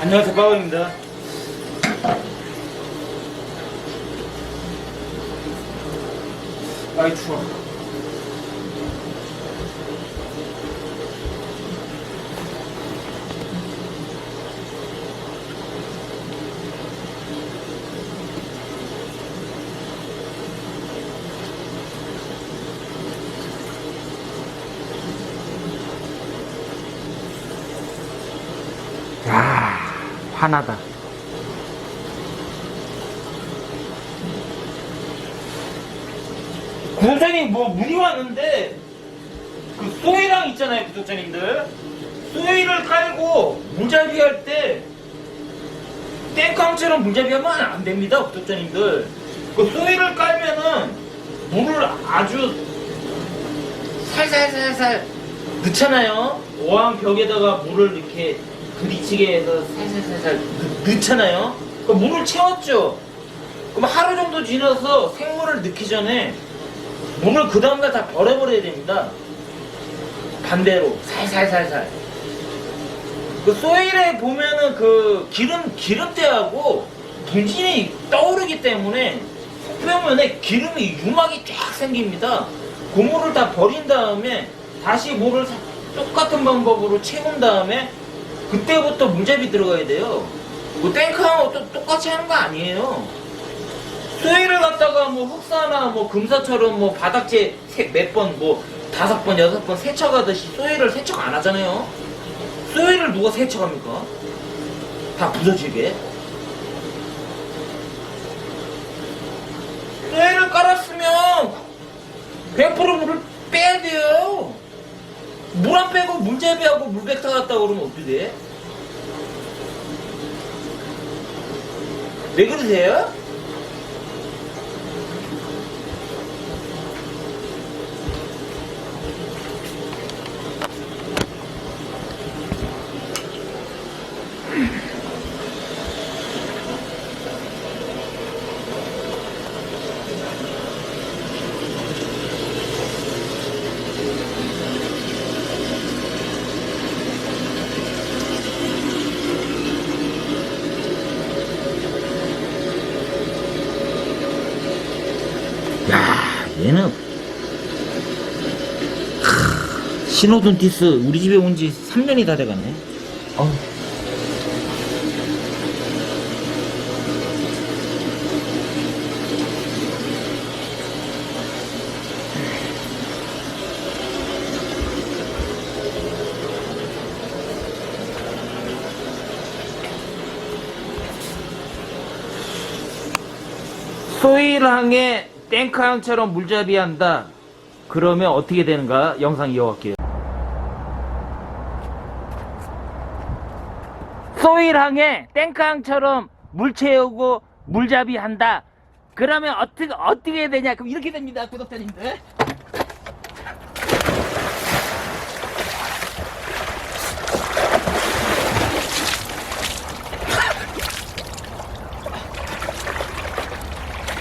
안녕하세요 빠방입니다. 아이 추워 화나다. 구독자님 뭐 문의 왔는데 그 소이랑 있잖아요 구독자님들. 소이를 깔고 물잡이 할 때 땡깡처럼 물잡이 하면 안 됩니다 구독자님들. 그 소이를 깔면은 물을 아주 살살살살 넣잖아요. 어항 벽에다가 물을 이렇게 부딪히게 해서 살살살살 넣- 넣잖아요 그 물을 채웠죠 그럼 하루 정도 지나서 생물을 넣기 전에 물을 그 다음날 다 버려버려야 됩니다. 반대로 살살살살. 그 소일에 보면은 그 기름 기름때하고 분진이 떠오르기 때문에 표면에 기름이 유막이 쫙 생깁니다. 그 물을 다 버린 다음에 다시 물을 사- 똑같은 방법으로 채운 다음에 그때부터 물잡이 들어가야 돼요. 뭐 땡크하고 또 똑같이 하는 거 아니에요. 수위를 갖다가 뭐 흑사나 뭐 금사처럼 뭐 바닥재 몇 번 뭐 다섯 번 여섯 번 세척하듯이 수위를 세척 안 하잖아요. 수위를 누가 세척합니까? 다 부서지게. 수위를 깔았으면 100% 물을 빼야 돼요. 물 물재배하고 물백타 갔다 그러면 어떻게 돼? 왜 그러세요? 야, 얘는 하, 신호등 티스 우리 집에 온 지 3년이 다 돼가네. 어우. 소일항에 땡크항처럼 물잡이 한다. 그러면 어떻게 되는가 영상 이어갈게요. 소일항에 땡크항처럼 물 채우고 물잡이 한다. 그러면 어떻게 어떻게 되냐? 그럼 이렇게 됩니다, 구독자님들.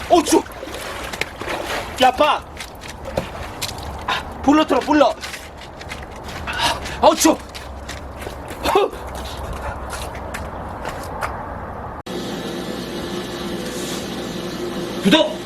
어, 추! 야, 빠! 아, 불러 틀어, 불러! 어, 추! 구독!